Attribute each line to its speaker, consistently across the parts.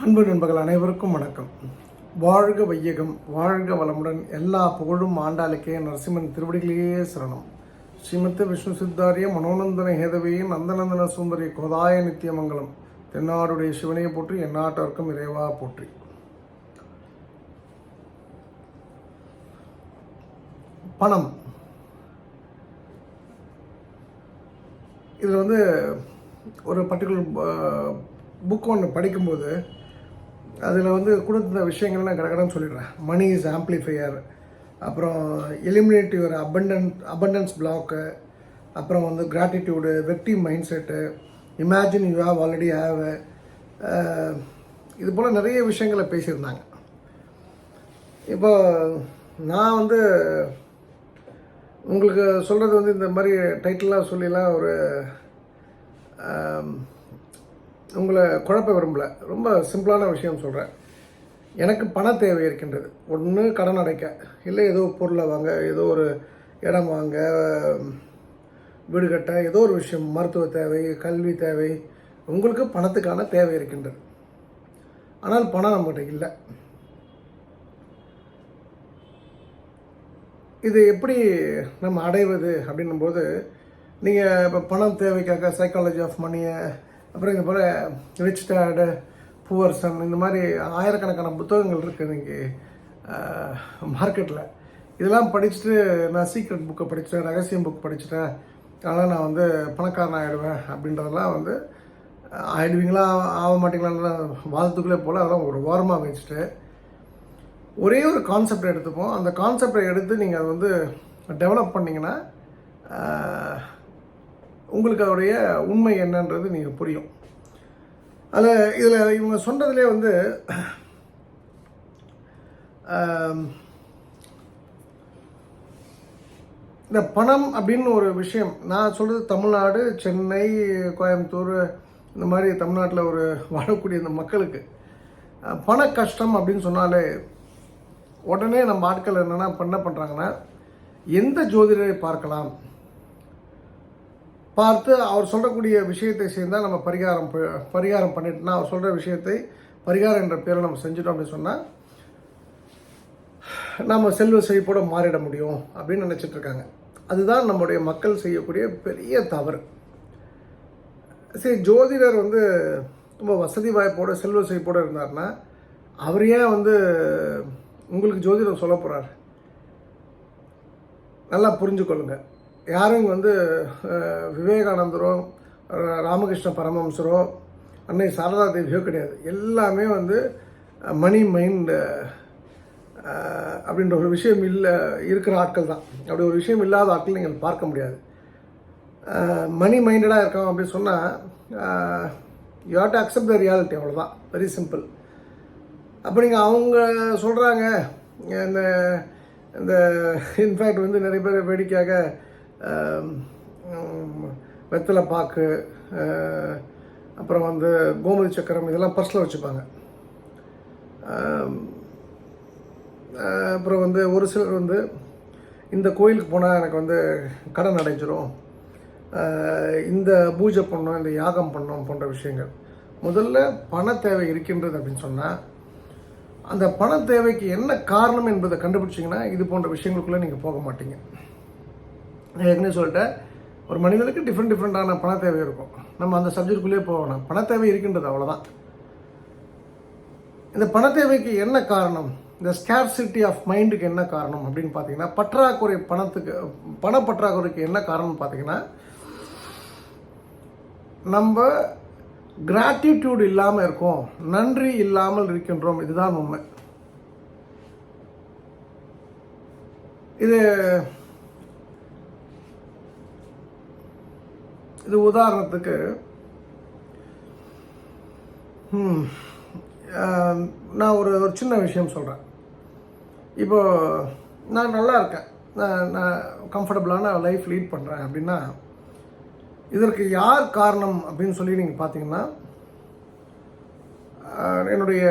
Speaker 1: அன்பு நண்பர்கள் அனைவருக்கும் வணக்கம். வாழ்க வையகம் வாழ்க வளமுடன் எல்லா புகழும் ஆண்டாளுக்கே நரசிம்மன் திருவடிகளையே சரணம். ஸ்ரீமத்த விஷ்ணு சித்தாரிய மனோநந்தன ஹேதவையே நந்தநந்தன சுந்தரி கோதாய நித்தியமங்கலம் தென்னாடுடைய சிவனையை போற்றி எந்நாட்டவர்க்கும் இறைவா போற்றி. பணம். இதில் வந்து ஒரு பர்டிகுலர் புக் ஒன்று படிக்கும்போது அதில் வந்து கொடுத்த விஷயங்கள் நான் கடகடன்னு சொல்லிடுறேன். மணி இஸ் ஆம்ப்ளிஃபையர் அப்புறம் eliminate your abundance abundance block அப்புறம் வந்து gratitude வெக்டி mindset imagine you have already have இது போல் நிறைய விஷயங்களை பேசியிருந்தாங்க. இப்போ நான் வந்து உங்களுக்கு சொல்கிறது வந்து இந்த மாதிரி டைட்டிலாக சொல்லிலாம் ஒரு உங்களை குழப்ப விரும்பல. ரொம்ப சிம்பிளான விஷயம் சொல்கிறேன் எனக்கு பண தேவை இருக்கின்றது. ஒன்று கடன் அடைக்க. இல்லை ஏதோ பொருளை வாங்க ஏதோ ஒரு இடம் வாங்க வீடு கட்ட ஏதோ ஒரு விஷயம் மருத்துவ தேவை கல்வி தேவை உங்களுக்கு பணத்துக்கான தேவை இருக்கின்றது. ஆனால் பணம் நம்மகிட்ட இல்லை. இது எப்படி நம்ம அடைவது அப்படின்னும் போது நீங்கள் இப்போ பணம் தேவைக்காக சைக்காலஜி ஆஃப் மணியை அப்புறம் இது போல் ரிச் டேடு புவர் இந்த மாதிரி ஆயிரக்கணக்கான புத்தகங்கள் இருக்குது இன்றைக்கி மார்க்கெட்டில் இதெல்லாம் படிச்சுட்டு நான் சீக்ரெட் புக்கை படிச்சிட்டேன் ரகசியம் புக் படிச்சுட்டேன். அதனால் நான் வந்து பணக்காரன் ஆகிடுவேன் அப்படின்றதெல்லாம் வந்து ஆயிடுவீங்களா ஆக மாட்டீங்களான்னு வாதத்துக்குள்ளே போல் அதெல்லாம் ஒரு ஓரமாக வச்சுட்டு ஒரே ஒரு கான்செப்ட் எடுத்துப்போம். அந்த கான்செப்டை எடுத்து நீங்கள் அதை வந்து டெவலப் பண்ணிங்கன்னா உங்களுக்கு அதோடைய உண்மை என்னன்றது நீங்கள் புரியும். அதில் இதில் இவங்க சொன்னதுலே வந்து இந்த பணம் அப்படின்னு ஒரு விஷயம் நான் சொல்கிறது தமிழ்நாடு சென்னை கோயம்புத்தூர் இந்த மாதிரி தமிழ்நாட்டில் ஒரு வாழக்கூடிய இந்த மக்களுக்கு பண கஷ்டம் அப்படின்னு சொன்னாலே உடனே நம்ம ஆட்கள் என்னென்னா பண்ண பண்ணுறாங்கன்னா எந்த ஜோதிடரை பார்க்கலாம்? பார்த்து அவர் சொல்லக்கூடிய விஷயத்தை செய்தால் நம்ம பரிகாரம் ப- பரிகாரம் பண்ணிட்டோம்னா அவர் சொல்கிற விஷயத்தை பரிகாரம் என்ற பேரில் நம்ம செஞ்சிட்டோம் அப்படின்னு சொன்னால் நம்ம செல்வ செழிப்போடு மாறிட முடியும் அப்படின்னு நினச்சிட்டு இருக்காங்க. அதுதான் நம்முடைய மக்கள் செய்யக்கூடிய பெரிய தவறு. சரி ஜோதிடர் வந்து ரொம்ப வசதி வாய்ப்போடு செல்வ செழிப்போடு இருந்தார்னா அவர் ஏன் வந்து உங்களுக்கு ஜோதிடம் சொல்ல போகிறார் நல்லா புரிஞ்சுக்கொள்ளுங்கள் யாரும் வந்து விவேகானந்தரோ ராமகிருஷ்ண பரமஹம்சரோ அன்னை சாரதா தேவியோ கிடையாது. எல்லாமே வந்து மணி மைண்ட் அப்படின்ற ஒரு விஷயம் இல்லை இருக்கிற ஆட்கள் தான். அப்படி ஒரு விஷயம் இல்லாத ஆட்கள் நீங்கள் பார்க்க முடியாது. மணி மைண்டடாக இருக்கோம் அப்படின்னு சொன்னால் you have to accept the reality அவ்வளோதான் வெரி சிம்பிள் அப்போ நீங்கள் அவங்க சொல்கிறாங்க இந்த இந்த இன்ஃபேக்ட் வந்து நிறைய பேர் வேடிக்கையாக வெத்தலை பாக்கு அப்புறம் வந்து கோமதி சக்கரம் இதெல்லாம் பர்ஸில் வச்சுப்பாங்க. அப்புறம் வந்து ஒரு சிலர் வந்து இந்த கோயிலுக்கு போனால் எனக்கு வந்து கடன் அடைஞ்சிரும். இந்த பூஜை பண்ணோம் இந்த யாகம் பண்ணோம் போன்ற விஷயங்கள். முதல்ல பண தேவை இருக்கின்றது அப்படின்னு சொன்னால் அந்த பண தேவைக்கு என்ன காரணம் என்பதை கண்டுபிடிச்சிங்கன்னா இது போன்ற விஷயங்களுக்குள்ளே நீங்கள் போக மாட்டீங்க. நான் ஏற்கனவே சொல்லிட்டேன் ஒரு மனிதனுக்கு டிஃப்ரெண்ட் டிஃப்ரெண்ட்டான பண தேவை இருக்கும். நம்ம அந்த சப்ஜெக்டுக்குள்ளேயே போகணும். பண தேவை இருக்கின்றது அவ்வளோதான் இந்த பண தேவைக்கு என்ன காரணம்? இந்த ஸ்கேர்சிட்டி ஆஃப் மைண்டுக்கு என்ன காரணம் அப்படின்னு பார்த்தீங்கன்னா பற்றாக்குறை பணத்துக்கு பண பற்றாக்குறைக்கு என்ன காரணம்னு பார்த்தீங்கன்னா நம்ம கிராட்டிடியூட் இல்லாமல் இருக்கோம். நன்றி இல்லாமல் இருக்கின்றோம். இதுதான் உண்மை. இது இது உதாரணத்துக்கு நான் ஒரு ஒரு சின்ன விஷயம் சொல்கிறேன் இப்போ நான் நல்லா இருக்கேன். நான் நான் கம்ஃபர்டபுளான லைஃப் லீட் பண்ணுறேன் அப்படின்னா இதற்கு யார் காரணம் அப்படின்னு சொல்லி நீங்கள் பார்த்தீங்கன்னா என்னுடைய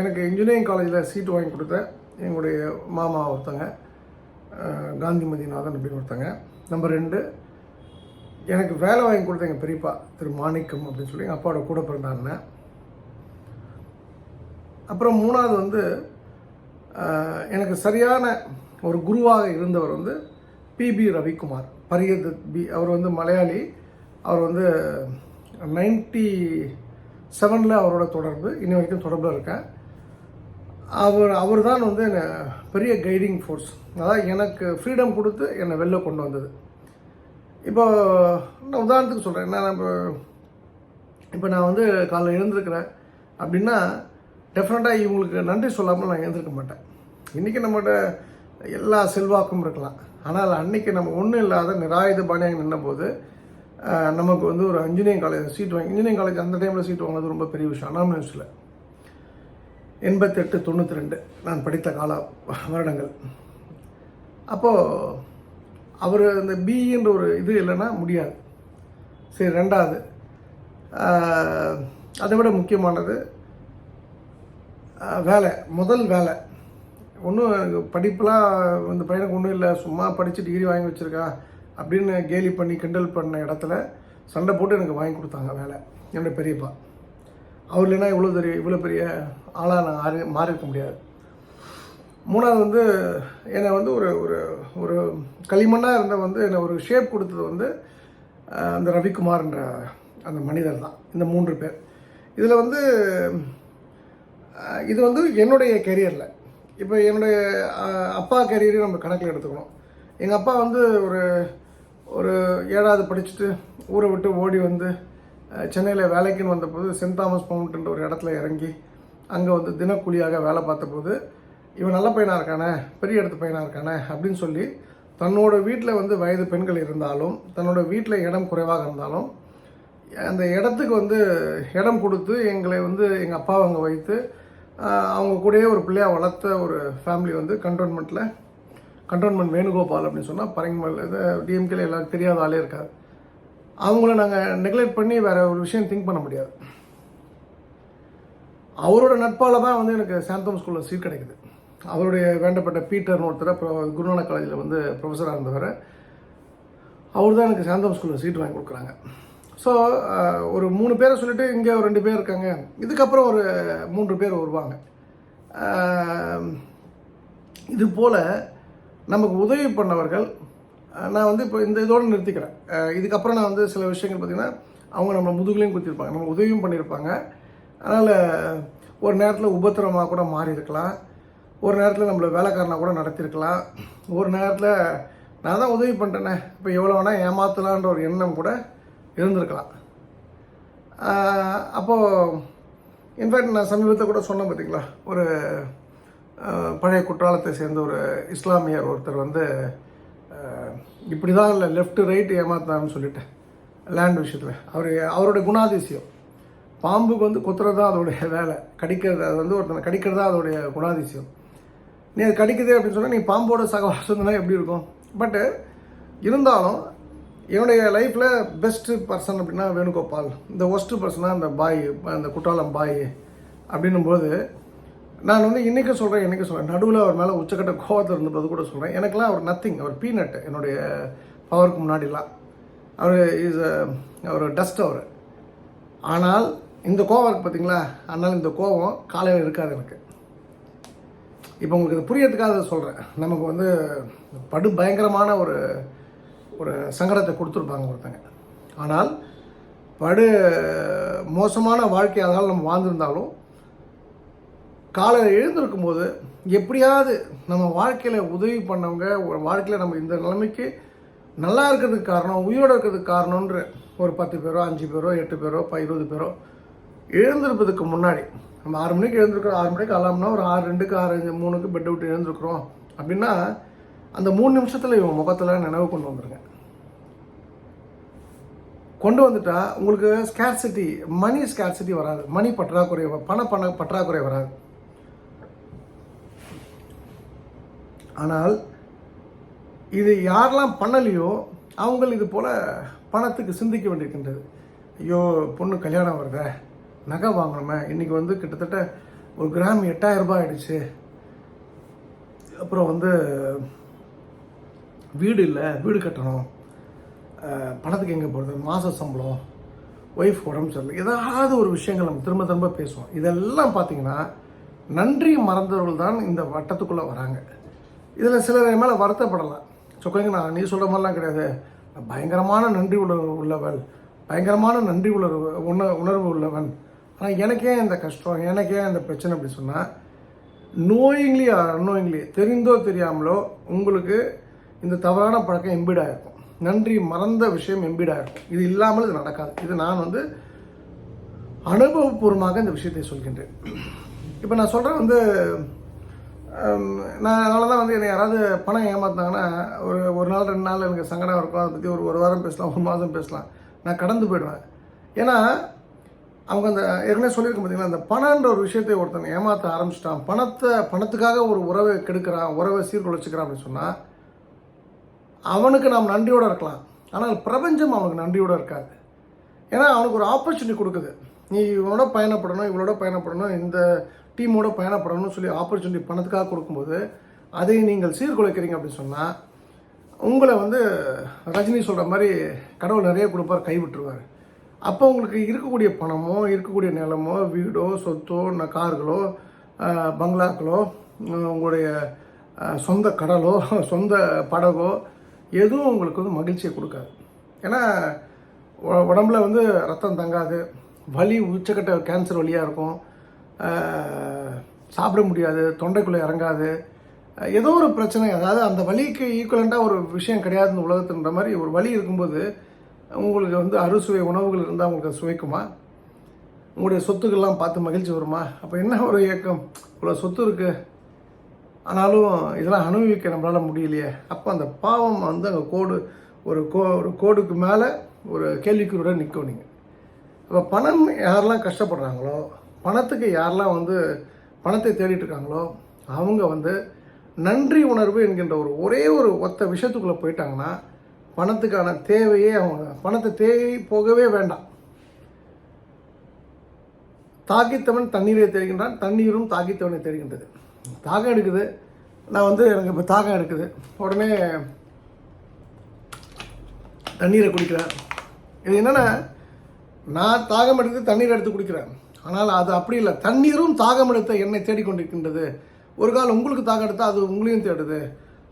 Speaker 1: எனக்கு இன்ஜினியரிங் காலேஜில் சீட்டு வாங்கி கொடுத்த எங்களுடைய மாமா ஒருத்தங்க காந்திமதிநாதன் அப்படின்னு ஒருத்தங்க. நம்பர் ரெண்டு எனக்கு வேலை வாங்கி கொடுத்த எங்கள் பெரியப்பா திரு மாணிக்கம் அப்படின்னு சொல்லி எங்கள் அப்பாவோட கூட பிறந்தாங்க அப்புறம் மூணாவது வந்து எனக்கு சரியான ஒரு குருவாக இருந்தவர் வந்து பிபி ரவிக்குமார். பரியத் பி அவர் வந்து மலையாளி. அவர் வந்து நைன்டி செவனில் அவரோட தொடர்பு இன்னி வரைக்கும் தொடர்பில் இருக்கேன். அவர் அவர் தான் வந்து என்னை பெரிய கைடிங் ஃபோர்ஸ் அதாவது எனக்கு ஃப்ரீடம் கொடுத்து என்னை வெளில கொண்டு வந்தது. இப்போ நான் உதாரணத்துக்கு சொல்கிறேன் நான் இப்போ இப்போ நான் வந்து காலைல எழுந்திருக்கிறேன் அப்படின்னா டெஃபினட்டாக இவங்களுக்கு நன்றி சொல்லாமல் நான் எழுந்திருக்க மாட்டேன். இன்றைக்கி நம்மகிட்ட எல்லா செல்வாக்கும் இருக்கலாம். ஆனால் அன்றைக்கி நம்ம ஒன்றும் இல்லாத நிராயுத பாணியாக நின்னபோது நமக்கு வந்து ஒரு இன்ஜினியரிங் காலேஜ் சீட் வாங்கி இன்ஜினியரிங் காலேஜ் அந்த டைமில் சீட் வாங்கினது ரொம்ப பெரிய விஷயம். அனாமினஸில் எண்பத்தெட்டு தொண்ணூற்றி ரெண்டு. நான் படித்த கால வருடங்கள். அப்போது அவர் அந்த பிஇன்ற ஒரு இது இல்லைன்னா முடியாது. சரி ரெண்டாவது. அதை விட முக்கியமானது வேலை முதல் வேலை. ஒன்றும் படிப்புலாம் இந்த பையனுக்கு ஒன்றும் இல்லை சும்மா படித்து டிகிரி வாங்கி வச்சுருக்கா அப்படின்னு கேலி பண்ணி கிண்டல் பண்ண இடத்துல சண்டை போட்டு எனக்கு வாங்கி கொடுத்தாங்க வேலை என்னுடைய பெரியப்பா. அவர் இல்லைன்னா இவ்வளோ பெரிய இவ்வளோ பெரிய ஆளாக நான் மாறி மாறிருக்க முடியாது. மூணாவது வந்து என்னை வந்து ஒரு ஒரு ஒரு களிமண்ணாக இருந்த வந்து என்னை ஒரு ஷேப் கொடுத்தது வந்து அந்த ரவிக்குமார்ன்ற அந்த மனிதர் தான். இந்த மூன்று பேர். இதில் வந்து இது வந்து என்னுடைய கெரியரில் இப்போ என்னுடைய அப்பா கெரியரையும் நம்ம கணக்கில் எடுத்துக்கணும். எங்கள் அப்பா வந்து ஒரு ஒரு ஏழாவது படிச்சுட்டு ஊரை விட்டு ஓடி வந்து சென்னையில் வேலைக்குன்னு வந்தபோது சென்ட் தாமஸ் மவுண்ட்ன்ற ஒரு இடத்துல இறங்கி அங்கே வந்து தினக்கூலியாக வேலை பார்த்தபோது இவன் நல்ல பையனாக இருக்கானே பெரிய இடத்து பையனாக இருக்கானே அப்படின்னு சொல்லி தன்னோட வீட்டில் வந்து வயது பெண்கள் இருந்தாலும் தன்னோட வீட்டில் இடம் குறைவாக இருந்தாலும் அந்த இடத்துக்கு வந்து இடம் கொடுத்து எங்களை வந்து எங்கள் அப்பாவை அங்கே வைத்து அவங்க கூடயே ஒரு பிள்ளையாக வளர்த்த ஒரு ஃபேமிலி வந்து கண்டோன்மெண்ட்டில் கண்டோன்மெண்ட் வேணுகோபால் அப்படின்னு சொன்னால் பரங்கிமல் இது டிஎம்கேல எல்லாருக்கும் தெரியாத ஆளே இருக்காது அவங்கள நாங்கள் நெக்லெக்ட் பண்ணி வேற ஒரு விஷயம் திங்க் பண்ண முடியாது. அவரோட நட்பால் தான் வந்து எனக்கு சாந்தம் ஸ்கூலில் சீட் கிடைக்குது. அவருடைய வேண்டப்பட்ட பீட்டர்னு ஒருத்தர் அப்புறம் குருநானக் காலேஜில் வந்து ப்ரொஃபஸராக இருந்தவர். அவர் தான் எனக்கு சாந்தம் ஸ்கூலில் சீட் வாங்கி கொடுக்குறாங்க. ஸோ ஒரு மூணு பேரை சொல்லிவிட்டு இங்கே ஒரு ரெண்டு பேர் இருக்காங்க. இதுக்கப்புறம் ஒரு மூன்று பேர் வருவாங்க. இது போல் நமக்கு உதவி பண்ணவர்கள் நான் வந்து இப்போ இந்த இதோடு நிறுத்திக்கிறேன். இதுக்கப்புறம் நான் வந்து சில விஷயங்கள் பார்த்திங்கன்னா அவங்க நம்ம முதுகுலையும் குத்திருப்பாங்க நம்ம உதவியும் பண்ணியிருப்பாங்க. அதனால் ஒரு நேரத்தில் உபத்திரமாக கூட மாறி இருக்கலாம் ஒரு நேரத்தில் நம்மளை வேலைக்காரனாக கூட நடத்தியிருக்கலாம் ஒரு நேரத்தில் நான் தான் உதவி பண்ணுறேனே இப்போ எவ்வளோ வேணால் ஏமாத்தலான்ற ஒரு எண்ணம் கூட இருந்திருக்கலாம். அப்போது இன்ஃபேக்ட் நான் சமீபத்தில் கூட சொன்னேன் பார்த்தீங்களா ஒரு பழைய குற்றாலத்தை சேர்ந்த ஒரு இஸ்லாமியர் ஒருத்தர் வந்து இப்படி தான் இல்லை லெஃப்ட் ரைட் ஏமாத்தான்னு சொல்லிட்டு லேண்ட் விஷயத்தில். அவர் அவருடைய குணாதிசயம். பாம்புக்கு வந்து குத்துறது தான் அதோடைய வேலை கடிக்கிறது அது வந்து ஒருத்தனை கடிக்கிறது தான் அதோடைய குணாதிசயம். நீ அது கடிக்குது அப்படின்னு சொன்னால் நீ பாம்போட சகவாசம்னா எப்படி இருக்கும்? பட்டு இருந்தாலும் என்னுடைய லைஃப்பில் பெஸ்ட்டு பர்சன் அப்படின்னா வேணுகோபால். இந்த ஒஸ்ட்டு பர்சனாக அந்த பாய் அந்த குற்றாலம் பாய் அப்படின்னும்போது நான் வந்து இன்றைக்கும் சொல்கிறேன் இன்றைக்கும் சொல்கிறேன் நடுவில் அவர் மேலே உச்சக்கட்ட கோவத்தில் இருந்தபோது கூட சொல்கிறேன் எனக்குலாம் அவர் நத்திங் அவர் பீனட் என்னுடைய பவருக்கு முன்னாடிலாம். அவர் இஸ் அவர் டஸ்ட் அவர். ஆனால் இந்த கோவம் இருக்குது பார்த்தீங்களா அதனால் இந்த கோவம் காலையில் இருக்காது எனக்கு. இப்போ உங்களுக்கு இது புரியறதுக்காக சொல்கிறேன் நமக்கு வந்து படு பயங்கரமான ஒரு ஒரு சங்கடத்தை கொடுத்துருப்பாங்க ஒருத்தங்க. ஆனால் படு மோசமான வாழ்க்கை அதனால் நம்ம வாழ்ந்திருந்தாலும் காலையில் எழுந்திருக்கும் போது எப்படியாவது நம்ம வாழ்க்கையில் உதவி பண்ணவங்க ஒரு வாழ்க்கையில் நம்ம இந்த நிலைமைக்கு நல்லா இருக்கிறதுக்கு காரணம் உயிரோடு இருக்கிறதுக்கு காரணம்ன்ற ஒரு பத்து பேரோ அஞ்சு பேரோ எட்டு பேரோ ப இருபது பேரோ எழுந்திருப்பதுக்கு முன்னாடி நம்ம ஆறு மணிக்கு எழுந்திருக்கிறோம் ஆறு மணிக்கு அலாம்னா ஒரு ஆறு ரெண்டுக்கு ஆறு அஞ்சு மூணுக்கு பெட் விட்டு எழுந்திருக்கிறோம். அப்படின்னா அந்த மூணு நிமிஷத்தில் இவன் முகத்தில் நினைவு கொண்டு வந்துருங்க. கொண்டு வந்துட்டா உங்களுக்கு ஸ்கேர்சிட்டி மணி ஸ்கேர்சிட்டி வராது. மணி பற்றாக்குறை பண பண பற்றாக்குறை வராது. ஆனால் இது யாரெல்லாம் பண்ணலையோ அவங்கள் இது போல் பணத்துக்கு சிந்திக்க வேண்டியிருக்கின்றது. ஐயோ பொண்ணு கல்யாணம் வருதே. நகை வாங்கணுமே இன்றைக்கி வந்து கிட்டத்தட்ட ஒரு கிராம் எட்டாயிரம் ரூபாய் ஆயிடுச்சு. அப்புறம் வந்து வீடு இல்லை வீடு கட்டணும். பணத்துக்கு எங்கே போகிறது மாத சம்பளம் ஒய்ஃப் உடம்பு சரியில்லை. ஏதாவது ஒரு விஷயங்கள் நம்ம திரும்ப திரும்ப பேசுவோம். இதெல்லாம் பார்த்தீங்கன்னா நன்றி மறந்தவர்கள் தான் இந்த வட்டத்துக்குள்ளே வராங்க. இதில் சிலர் மேலே வருத்தப்படலாம். சொக்கங்க நான் நீ சொல்கிற மாதிரிலாம் கிடையாது. பயங்கரமான நன்றி உணர்வு உள்ளவள். பயங்கரமான நன்றி உணர்வு உண உணர்வு உள்ளவன். ஆனால் எனக்கே இந்த கஷ்டம் எனக்கே இந்த பிரச்சனை அப்படி சொன்னால் நோயிங்லி ஆர் அன்னோயிங்லி தெரிந்தோ தெரியாமலோ உங்களுக்கு இந்த தவறான பழக்கம் எம்பிடாக இருக்கும் நன்றி மறந்த விஷயம் எம்பிடாக இருக்கும் இது இல்லாமல் இது நடக்காது. இது நான் வந்து அனுபவபூர்வமாக இந்த விஷயத்தை சொல்கின்றேன். இப்போ நான் சொல்கிறேன் வந்து நான் அதனால தான் வந்து என்னை யாராவது பணம் ஏமாத்தாங்கன்னா ஒரு ஒரு நாள் ரெண்டு நாள் எனக்கு சங்கடம் இருக்கும் அதை பற்றி ஒரு ஒரு வாரம் பேசலாம் ஒரு மாதம் பேசலாம். நான் கடந்து போயிடுவேன். ஏன்னா அவங்க அந்த ஏற்கனவே சொல்லியிருக்க பார்த்தீங்களா அந்த பணன்ற ஒரு விஷயத்தை ஒருத்தன் ஏமாற்ற ஆரம்பிச்சிட்டான். பணத்தை பணத்துக்காக ஒரு உறவை கெடுக்கிறான் உறவை சீர்குலைச்சிக்கிறான் அப்படின்னு சொன்னால் அவனுக்கு நாம் நன்றியோடு இருக்கலாம். ஆனால் பிரபஞ்சம் அவனுக்கு நன்றியோடு இருக்காது. ஏன்னா அவனுக்கு ஒரு ஆப்பர்ச்சுனிட்டி கொடுக்குது. நீ இவனோட பயணப்படணும் இவளோட பயணப்படணும் இந்த டீமோட பயணப்படணும்னு சொல்லி ஆப்பர்ச்சுனிட்டி பணத்துக்காக கொடுக்கும்போது அதை நீங்கள் சீர்குலைக்கிறீங்க அப்படின்னு சொன்னால் உங்களை வந்து ரஜினி சொல்கிற மாதிரி கடவுள் நிறைய கொடுப்பார் கைவிட்டுருவார். அப்போ உங்களுக்கு இருக்கக்கூடிய பணமோ இருக்கக்கூடிய நிலமோ வீடோ சொத்தோ கார்களோ பங்களாக்களோ உங்களுடைய சொந்த கடலோ சொந்த படகோ எதுவும் உங்களுக்கு வந்து மகிழ்ச்சியை கொடுக்காது. ஏன்னா உடம்புல வந்து ரத்தம் தங்காது வலி உச்சக்கட்ட கேன்சர் வலியாக இருக்கும். சாப்பிட முடியாது தொண்டைக்குள்ளே இறங்காது. ஏதோ ஒரு பிரச்சனை அதாவது அந்த வலிக்கு ஈக்குவலண்ட்டாக ஒரு விஷயம் கிடையாது இந்த உலகத்துன்ற மாதிரி ஒரு வலி இருக்கும்போது உங்களுக்கு வந்து அறுசுவை உணவுகள் இருந்தால் உங்களுக்கு சுவைக்குமா? உங்களுடைய சொத்துக்கள்லாம் பார்த்து மகிழ்ச்சி வருமா? அப்போ என்ன ஒரு இயக்கம் இவ்வளோ சொத்து இருக்குது ஆனாலும் இதெல்லாம் அனுபவிக்க நம்மளால் முடியலையே. அப்போ அந்த பாவம் வந்து அங்கே கோடு ஒரு கோ ஒரு கோடுக்கு மேலே ஒரு கேள்விக்குறியோட நிற்கும் நீங்கள் அப்போ பணம் யாரெல்லாம் கஷ்டப்படுறாங்களோ பணத்துக்கு யாரெல்லாம் வந்து பணத்தை தேடிட்டு இருக்காங்களோ அவங்க வந்து நன்றி உணர்வு என்கின்ற ஒரு ஒரே ஒரு ஒத்த விஷயத்துக்குள்ளே போயிட்டாங்கன்னா பணத்துக்கான தேவையே அவங்க பணத்தை தேவை போகவே வேண்டாம். தாக்கித்தவன் தண்ணீரை தேடுகின்றான் தண்ணீரும் தாகித்தவனை தேடுகின்றது. தாகம் எடுக்குது. நான் வந்து எனக்கு இப்போ தாகம் எடுக்குது. உடனே தண்ணீரை குடிக்கிறேன். இது என்னென்னா நான் தாகம் எடுத்து தண்ணீர் எடுத்து குடிக்கிறேன். ஆனால் அது அப்படி இல்லை. தண்ணீரும் தாகம் எடுத்த என்னை தேடிக்கொண்டிருக்கின்றது. ஒரு கால் உங்களுக்கு தாகம் எடுத்தால் அது உங்களையும் தேடுது.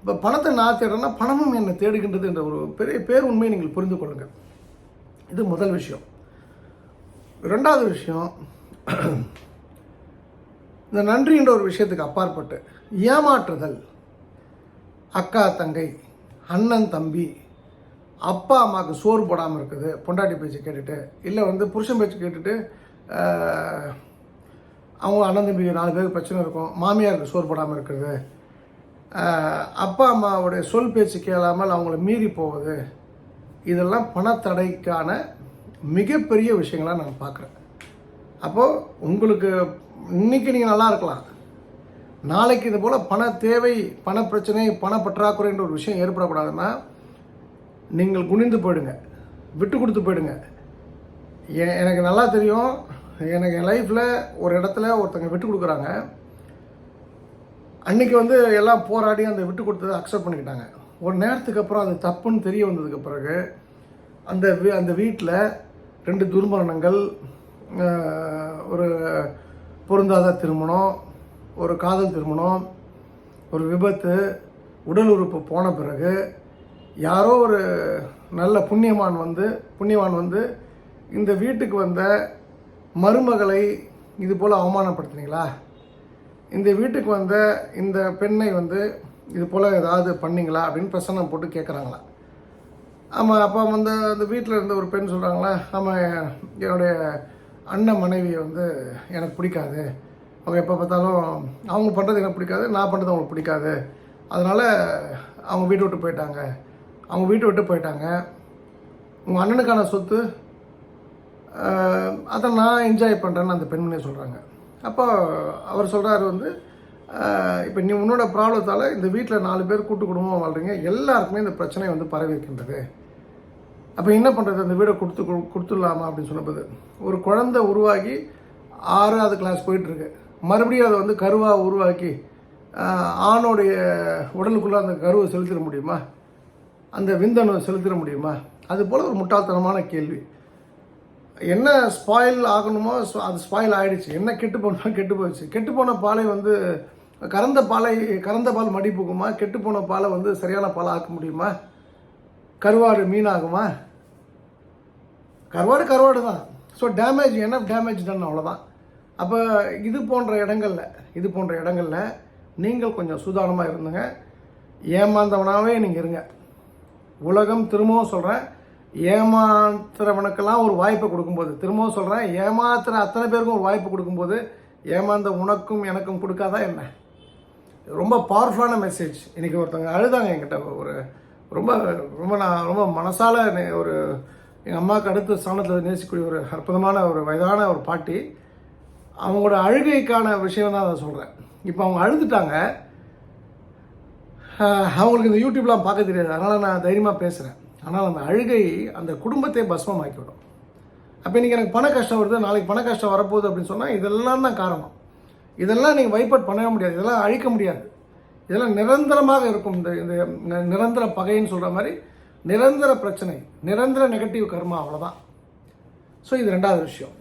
Speaker 1: இப்போ பணத்தை நான் தேடுறேன்னா பணமும் என்னை தேடுகின்றது என்ற ஒரு பெரிய பேர் உண்மையை நீங்கள் புரிந்து கொள்ளுங்கள். இது முதல் விஷயம். ரெண்டாவது விஷயம் இந்த நன்றின்ற ஒரு விஷயத்துக்கு அப்பாற்பட்டு ஏமாற்றுதல். அக்கா தங்கை அண்ணன் தம்பி அப்பா அம்மாவுக்கு சோறு போடாமல் இருக்குது பொண்டாட்டி பேச்சு கேட்டுட்டு இல்லை வந்து புருஷன் பேச்சு கேட்டுட்டு அவங்க அண்ணன் தம்பி நாலு பேருக்கு பிரச்சனை இருக்கும் மாமியாருக்கு சோறு போடாமல் இருக்கிறது அப்பா அம்மாவுடைய சொல் பேச்சு கேளாமல் அவங்கள மீறி போவது இதெல்லாம் பணத்தடைக்கான மிகப்பெரிய விஷயங்களாக நான் பார்க்குறேன். அப்போது உங்களுக்கு இன்னைக்கு நீங்கள் நல்லா இருக்கலாம். நாளைக்கு இது போல் பண தேவை பண பிரச்சனை பண பற்றாக்குறைன்ற ஒரு விஷயம் ஏற்படக்கூடாதுன்னா நீங்கள் குனிந்து போயிடுங்க. விட்டு கொடுத்து போயிடுங்க. எனக்கு நல்லா தெரியும். எனக்கு என் லைஃப்பில் ஒரு இடத்துல ஒருத்தங்க விட்டு கொடுக்குறாங்க. அன்னைக்கு வந்து எல்லாம் போராடி அந்த விட்டு கொடுத்ததை அக்செப்ட் பண்ணிக்கிட்டாங்க. ஒரு நேரத்துக்கு அப்புறம் அது தப்புன்னு தெரிய வந்ததுக்கு பிறகு அந்த வீ அந்த வீட்டில் ரெண்டு துர்மரணங்கள் ஒரு பொருந்தாத திருமணம் ஒரு காதல் திருமணம் ஒரு விபத்து உடல் உறுப்பு போன பிறகு யாரோ ஒரு நல்ல புண்ணியமான் வந்து புண்ணியவான் வந்து இந்த வீட்டுக்கு வந்த மருமகளை இது போல் அவமானப்படுத்துனீங்களா? இந்த வீட்டுக்கு வந்த இந்த பெண்ணை வந்து இது போல் ஏதாவது பண்ணீங்களா? அப்படின்னு பிரசன்னம் போட்டு கேட்குறாங்களா ஆமாம் அப்பா வந்து அந்த வீட்டில் இருந்த ஒரு பெண் சொல்கிறாங்களா ஆமாம் என்னுடைய அண்ணன் மனைவியை வந்து எனக்கு பிடிக்காது. அவங்க எப்போ பார்த்தாலும் அவங்க பண்ணுறது எனக்கு பிடிக்காது நான் பண்ணுறது அவங்களுக்கு பிடிக்காது. அதனால் அவங்க வீட்டை விட்டு போயிட்டாங்க. அவங்க வீட்டை விட்டு போயிட்டாங்க. உங்கள் அண்ணனுக்கான சொத்து அதை நான் என்ஜாய் பண்ணுறேன்னு அந்த பெண்மணியை சொல்கிறாங்க அப்போ அவர் சொல்கிறாரு வந்து இப்போ நீ உன்னோட ப்ராப்ளத்தால் இந்த வீட்டில் நாலு பேர் கூட்டு குடும்பமாக வாழ்கிறீங்க எல்லாருக்குமே இந்த பிரச்சனை வந்து பரவி இருக்கின்றது. அப்போ என்ன பண்ணுறது அந்த வீடை கொடுத்து கொடு- கொடுத்துடலாமா? அப்படின்னு சொன்னபோது ஒரு குழந்தை உருவாகி ஆறாவது கிளாஸ் போயிட்டுருக்கு. மறுபடியும் அதை வந்து கருவாக உருவாக்கி ஆணுடைய ஆணோடைய உடலுக்குள்ளே அந்த கருவை செலுத்திட முடியுமா? அந்த விந்தணு செலுத்திட முடியுமா? அது போல் ஒரு முட்டாள்தனமான கேள்வி. என்ன ஸ்பாயில் ஆகணுமோ அது ஸ்பாயில் ஆகிடுச்சு என்ன கெட்டு போனோ கெட்டு போயிடுச்சு. கெட்டு போன பாலை வந்து கறந்த பாலை கறந்த பால் மடி போகுமா? கெட்டு போன பாலை வந்து சரியான பாலை ஆக்க முடியுமா? கருவாடு மீனாகுமா? கருவாடு கருவாடு தான். ஸோ டேமேஜ் என்ன டேமேஜ் டன் அவ்வளோதான் அப்போ இது போன்ற இடங்கள்ல இது போன்ற இடங்களில் நீங்கள் கொஞ்சம் சூதானமாக இருந்துங்க. ஏமாந்தவனாகவே நீங்கள் இருங்க. உலகம் திரும்பவும் சொல்கிறேன் ஏமாத்துறவனுக்கெல்லாம் ஒரு வாய்ப்பை கொடுக்கும்போது திரும்பவும் சொல்கிறேன் ஏமாத்துற அத்தனை பேருக்கும் ஒரு வாய்ப்பு கொடுக்கும்போது ஏமாந்த உனக்கும் எனக்கும் கொடுக்காதா என்ன? ரொம்ப பவர்ஃபுல்லான மெசேஜ் இன்றைக்கி ஒருத்தவங்க அழுதாங்க என்கிட்ட. ஒரு ரொம்ப ரொம்ப நான் ரொம்ப மனசால ஒரு எங்கள் அம்மாவுக்கு அடுத்த ஸ்தானத்தில் நேசிக்கக்கூடிய ஒரு அற்புதமான ஒரு வயதான ஒரு பாட்டி அவங்களோட அழுகைக்கான விஷயம் தான் அதை சொல்கிறேன் இப்போ அவங்க அழுதுட்டாங்க. அவங்களுக்கு இந்த யூடியூப்லாம் பார்க்க தெரியாது. அதனால் நான் தைரியமாக பேசுகிறேன் ஆனால் அந்த அழுகை அந்த குடும்பத்தை பஸ்மமாக்கிவிடும். அப்போ இன்றைக்கி எனக்கு பண கஷ்டம் வருது நாளைக்கு பண கஷ்டம் வரப்போகுது அப்படின்னு சொன்னால் இதெல்லாம் தான் காரணம். இதெல்லாம் நீங்கள் வைப்பட் பண்ணவே முடியாது இதெல்லாம் அழிக்க முடியாது. இதெல்லாம் நிரந்தரமாக இருக்கும் இந்த இந்த நிரந்தர பகைன்னு சொல்கிற மாதிரி நிரந்தர பிரச்சனை நிரந்தர நெகட்டிவ் கர்மா அவ்வளோதான் ஸோ இது ரெண்டாவது விஷயம்.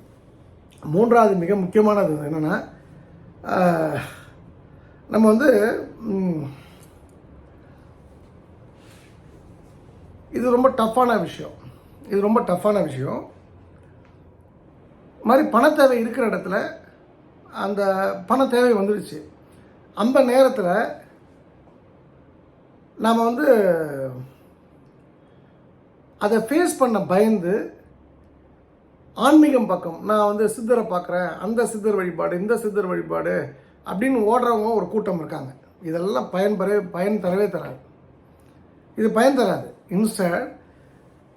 Speaker 1: மூன்றாவது மிக முக்கியமானது என்னென்னா நம்ம வந்து இது ரொம்ப டஃப்பான விஷயம். இது ரொம்ப டஃப்பான விஷயம். மாதிரி பண தேவை இருக்கிற இடத்துல அந்த பண தேவை வந்துடுச்சு. அந்த நேரத்தில் நாம் வந்து அதை ஃபேஸ் பண்ண பயந்து ஆன்மீகம் பக்கம் நான் வந்து சித்தரை பார்க்குறேன் அந்த சித்தர் வழிபாடு இந்த சித்தர் வழிபாடு அப்படின்னு ஓடுறவங்க ஒரு கூட்டம் இருக்காங்க. இதெல்லாம் பயன்பெற பயன் தரவே தராது. இது பயன் தராது. இன்ஸ்டட்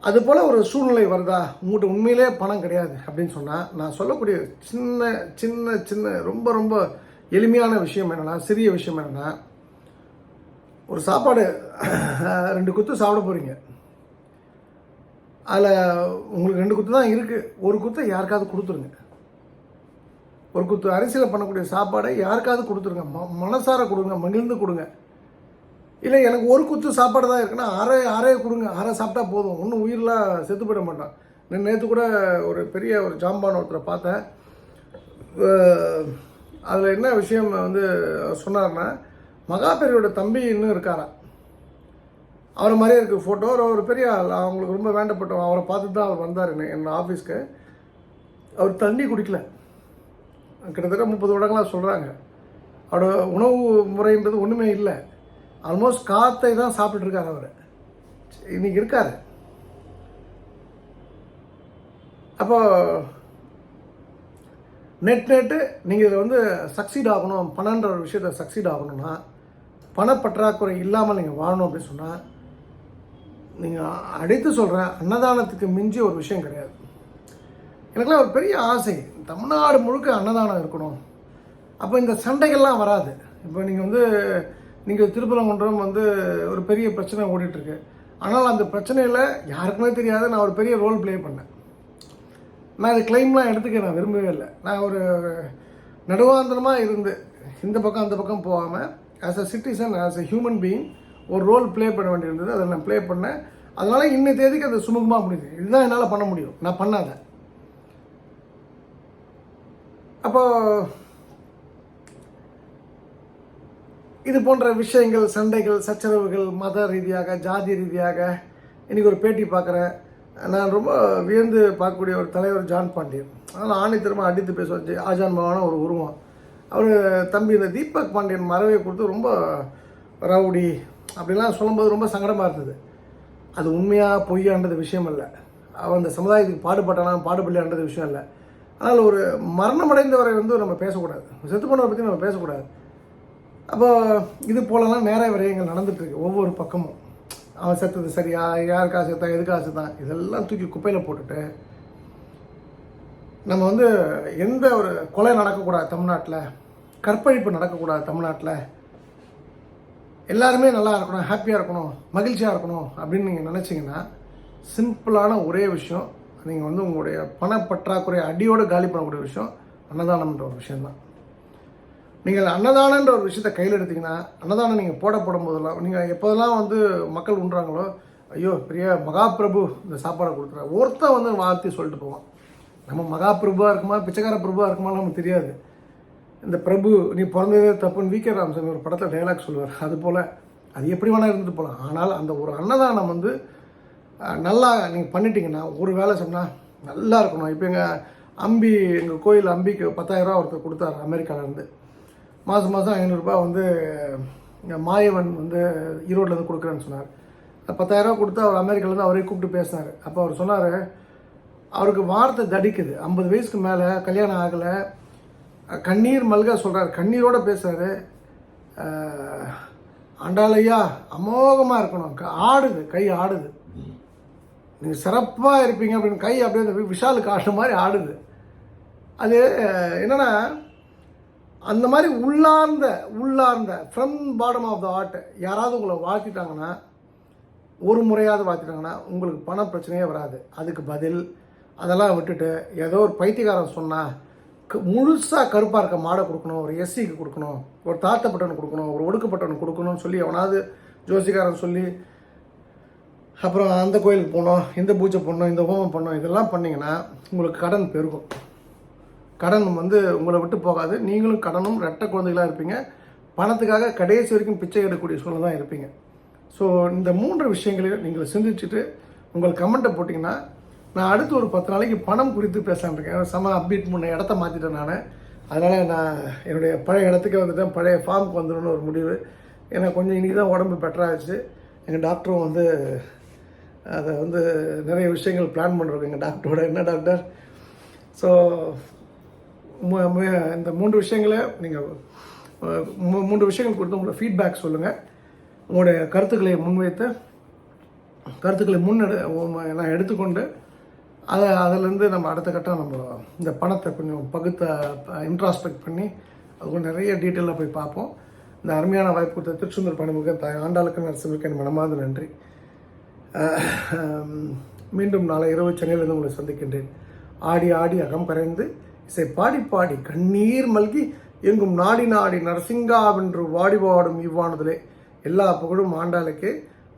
Speaker 1: அது போல் ஒரு சூழ்நிலை வருதா? உங்கள்கிட்ட உண்மையிலே பணம் கிடையாது அப்படின்னு சொன்னால் நான் சொல்லக்கூடிய சின்ன சின்ன சின்ன ரொம்ப ரொம்ப எளிமையான விஷயம் என்னென்னா சிறிய விஷயம் என்னென்னா ஒரு சாப்பாடு ரெண்டு குத்து சாப்பிட போகிறீங்க அதில் உங்களுக்கு ரெண்டு குத்து தான் இருக்குது ஒரு குத்தை யாருக்காவது கொடுத்துருங்க. ஒரு குத்து அரிசியில் பண்ணக்கூடிய சாப்பாடை யாருக்காவது கொடுத்துருங்க. ம மனசார கொடுங்க மகிழ்ந்து கொடுங்க. இல்லை எனக்கு ஒரு குத்து சாப்பாடு தான் இருக்குன்னா அரை அரை கொடுங்க. அரை சாப்பிட்டா போதும். ஒன்றும் உயிரெலாம் செத்து போயிட மாட்டான். நான் நேற்று கூட ஒரு பெரிய ஒரு ஜாம்பான் ஒருத்தரை பார்த்தேன். அதில் என்ன விஷயம் வந்து சொன்னார்னா மகாபெரியோட தம்பி இன்னும் இருக்காராம் அவரை மாதிரியே இருக்குது ஃபோட்டோ அவர் பெரிய ஆள். அவங்களுக்கு ரொம்ப வேண்டப்பட்டவன். அவரை பார்த்து தான் அவர் வந்தார் என்ன என் ஆஃபீஸ்க்கு அவர் தண்ணி குடிக்கல. கிட்டத்தட்ட முப்பது வருடங்களாக சொல்கிறாங்க அவரோட உணவு முறைன்றது ஒன்றுமே இல்லை. ஆல்மோஸ்ட் காத்தை தான் சாப்பிட்டுட்டு அவர். இன்னைக்கு இருக்கார். அப்போ நெட் நெட்டு நீங்கள் இதில் வந்து சக்சீட் ஆகணும் பணன்ற ஒரு விஷயத்தை சக்சீட் ஆகணும்னா பணப்பற்றாக்குறை இல்லாமல் நீங்கள் வாழணும் அப்படின்னு சொன்னால் நீங்கள் அடித்து சொல்கிறேன் அன்னதானத்துக்கு மிஞ்சி ஒரு விஷயம் கிடையாது. எனக்குலாம் ஒரு பெரிய ஆசை தமிழ்நாடு முழுக்க அன்னதானம் இருக்கணும். அப்போ இந்த சண்டைகள்லாம் வராது. இப்போ நீங்கள் வந்து நீங்கள் திருப்பரங்குன்றம் வந்து ஒரு பெரிய பிரச்சனை ஓடிட்டுருக்கு. ஆனால் அந்த பிரச்சனையில் யாருக்குமே தெரியாத நான் ஒரு பெரிய ரோல் ப்ளே பண்ணேன். நான் இது கிளைம்லாம் எடுத்துக்க நான் விரும்பவே இல்லை. நான் ஒரு நடுவாந்தரமாக இருந்து இந்த பக்கம் அந்த பக்கம் போகாமல் as a citizen as a human being ஒரு ரோல் ப்ளே பண்ண வேண்டியிருந்தது. அதை நான் ப்ளே பண்ணேன். அதனால் இன்னை தேதிக்கு அது சுமூகமாக முடியுது. இதுதான் என்னால் பண்ண முடியும். நான் பண்ணாத. அப்போது இது போன்ற விஷயங்கள் சண்டைகள் சச்சரவுகள் மத ரீதியாக ஜாதி ரீதியாக இன்னைக்கு ஒரு பேட்டி பார்க்குறேன். நான் ரொம்ப வியந்து பார்க்கக்கூடிய ஒரு தலைவர் ஜான் பாண்டியன். அதனால் ஆணித்தரமாக அடித்து பேசுவார். ஆஜான்மாவான ஒரு உருவம். அவர் தம்பி இந்த தீபக் பாண்டியன் மறைவை கொடுத்து ரொம்ப ரவுடி அப்படிலாம் சொல்லும்போது ரொம்ப சங்கடமாக இருந்தது. அது உண்மையாக பொய்யான்றது விஷயம் இல்லை அவன் அந்த சமுதாயத்துக்கு பாடுபட்டானா பாடுபடலான்றது விஷயம் இல்லை. ஆனால் ஒரு மரணமடைந்தவரை வந்து நம்ம பேசக்கூடாது. செத்து போனவரை பற்றி நம்ம பேசக்கூடாது. அப்போ இது போலலாம் நேர விரயங்கள் நடந்துட்டு ஒவ்வொரு பக்கமும். அவன் செத்தது சரியா? யாருக்கா செத்தான் எதுக்கா செத்தான் இதெல்லாம் தூக்கி குப்பையில் போட்டுட்டு நம்ம வந்து எந்த ஒரு கொலை நடக்கக்கூடாது தமிழ்நாட்டில். கற்பழிப்பு நடக்கக்கூடாது தமிழ்நாட்டில். எல்லாருமே நல்லா இருக்கணும் ஹாப்பியாக இருக்கணும் மகிழ்ச்சியாக இருக்கணும் அப்படின்னு நீங்கள் நினச்சிங்கன்னா சிம்பிளான ஒரே விஷயம் நீங்கள் வந்து உங்களுடைய பணப்பற்றாக்குறை அடியோடு காலி பண்ணக்கூடிய விஷயம் அன்னதானம்ன்ற ஒரு விஷயம்தான். நீங்கள் அன்னதானன்ற ஒரு விஷயத்தை கையில் எடுத்தீங்கன்னா அன்னதானம் நீங்கள் போட போடும் போதெல்லாம் நீங்கள் எப்போதெல்லாம் வந்து மக்கள் உண்றாங்களோ ஐயோ பெரிய மகாபிரபு இந்த சாப்பாடை கொடுத்துறாரு ஒருத்தன் வந்து வாழ்த்தி சொல்லிட்டு போவான். நம்ம மகாபிரபுவாக இருக்குமா பிச்சைக்கார பிரபுவாக இருக்குமா நமக்கு தெரியாது. இந்த பிரபு நீ பிறந்ததே தப்புன்னு வி கே ராமசாமி ஒரு படத்தில் டைலாக் சொல்லுவார். அது போல் அது எப்படி வேணால் இருந்துட்டு போகலாம் ஆனால் அந்த ஒரு அன்னதானம் வந்து நல்லா நீங்கள் பண்ணிட்டீங்கன்னா ஒரு வேலை சொன்னால் நல்லா இருக்கணும். இப்போ எங்கள் அம்பி எங்கள் கோயில் அம்பிக்கு பத்தாயிரரூவா ஒருத்தர் கொடுத்தாரு அமெரிக்காவிலேருந்து மாதம் மாதம் ஐநூறுரூபா வந்து மாயவன் வந்து ஈரோட்லேருந்து கொடுக்குறேன்னு சொன்னார். பத்தாயிரரூபா கொடுத்து அவர் அமெரிக்காலேருந்து அவரே கூப்பிட்டு பேசினார். அப்போ அவர் சொன்னார் அவருக்கு வார்த்தை தடிக்குது. ஐம்பது வயசுக்கு மேலே கல்யாணம் ஆகலை. கண்ணீர் மல்க சொல்கிறார் கண்ணீரோட பேசுகிறாரு ஆண்டாளையா அமோகமாக இருக்கணும். க- ஆடுது கை ஆடுது. நீங்கள் சிறப்பாக இருப்பீங்க அப்படின்னு கை அப்படியே விஷாலுக்கு ஆடுற மாதிரி ஆடுது. அது என்னென்னா அந்த மாதிரி உள்ளார்ந்த உள்ளார்ந்த ஃப்ரம் பாடம் ஆஃப் த ஆர்ட் யாராவது உங்களை வாழ்த்திட்டாங்கன்னா ஒரு முறையாவது வாழ்த்திட்டாங்கன்னா உங்களுக்கு பண பிரச்சனையே வராது. அதுக்கு பதில் அதெல்லாம் விட்டுட்டு ஏதோ ஒரு பைத்தியக்காரன் சொன்னால் முழுசாக கருப்பாக இருக்க மாடை கொடுக்கணும் ஒரு எஸ்சிக்கு கொடுக்கணும் ஒரு தாழ்த்தப்பட்டவனுக்கு கொடுக்கணும் ஒரு ஒடுக்கப்பட்டவனுக்கு கொடுக்கணும்னு சொல்லி எவனாவது ஜோசிக்காரன் சொல்லி அப்புறம் அந்த கோயிலுக்கு போகணும் இந்த பூஜை பண்ணோம் இந்த ஹோமம் பண்ணணும் இதெல்லாம் பண்ணிங்கன்னா உங்களுக்கு கடன் பெருகும். கடன் வந்து உங்களை விட்டு போகாது. நீங்களும் கடனும் ரெட்ட குழந்தைகளாக இருப்பீங்க. பணத்துக்காக கடைசி வரைக்கும் பிச்சை எடுக்கக்கூடிய சூழ்நிலை தான் இருப்பீங்க. ஸோ இந்த மூன்று விஷயங்களையும் நீங்கள் சிந்திச்சுட்டு உங்கள் கமெண்ட்டை போட்டிங்கன்னா நான் அடுத்து ஒரு பத்து நாளைக்கு பணம் குறித்து பேசலான்னு இருக்கேன். செம அப்டேட் முன்ன இடத்த மாற்றிட்டேன் நான். அதனால் நான் என்னுடைய பழைய இடத்துக்கே வந்துட்டேன். பழைய ஃபார்முக்கு வந்துடணும்னு ஒரு முடிவு. ஏன்னா கொஞ்சம் இன்றைக்கி தான் உடம்பு பெட்டராகிடுச்சு எங்கள் டாக்டரும் வந்து அதை வந்து நிறைய விஷயங்கள் பிளான் பண்ணுறோம் எங்கள் டாக்டரோட என்ன டாக்டர் ஸோ இந்த மூன்று விஷயங்களை நீங்கள் மூன்று விஷயங்கள் கொடுத்து உங்களோட ஃபீட்பேக் சொல்லுங்கள் உங்களுடைய கருத்துக்களை முன்வைத்து கருத்துக்களை முன்னெடு நான் எடுத்துக்கொண்டு அதை அதிலேருந்து நம்ம அடுத்த கட்டம் நம்ம இந்த பணத்தை கொஞ்சம் பகுத்த இன்ட்ராஸ்பெக்ட் பண்ணி அது நிறைய டீட்டெயிலாக போய் பார்ப்போம். இந்த அருமையான வாய்ப்பு கொடுத்த திருச்செந்தூர் பணிமுக தாய் ஆண்டாளுக்கு நரசிம்மருக்கு என் மனமார்ந்த நன்றி. மீண்டும் நாளை இரவு சென்னையிலிருந்து உங்களை சந்திக்கின்றேன். ஆடி ஆடி அகம் கரைந்து இசை பாடி பாடி கண்ணீர் மல்கி எங்கும் நாடி நாடி நரசிங்காவென்று வாடி வாடும் இவ்வானதிலே. எல்லா புகழும் ஆண்டாளுக்கே.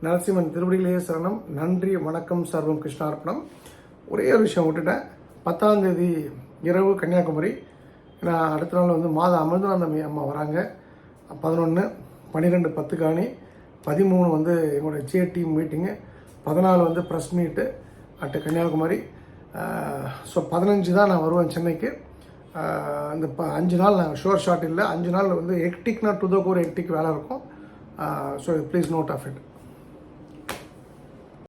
Speaker 1: நரசிம்மன் திருவடிகளே சரணம். நன்றி வணக்கம் சர்வம் கிருஷ்ணார்ப்பணம். ஒரே ஒரு விஷயம் விட்டுட்டேன். பத்தாம் தேதி இரவு கன்னியாகுமரி. நான் அடுத்த நாள் வந்து மாதா அமிர்தானந்தமி அம்மா வராங்க. பதினொன்று பன்னிரெண்டு பத்து காணி பதிமூணு வந்து எங்களுடைய ஜே டீம் மீட்டிங்கு பதினாலு வந்து ப்ரெஸ் மீட்டு அட்டு கன்னியாகுமரி. ஸோ பதினஞ்சு தான் நான் வருவேன் சென்னைக்கு. அந்த ப அஞ்சு நாள் நான் ஷோர் ஷாட் இல்லை. அஞ்சு நாள் வந்து எக்டிக்னா டு த கோர் எக்டிக் வேலை இருக்கும். So please note of it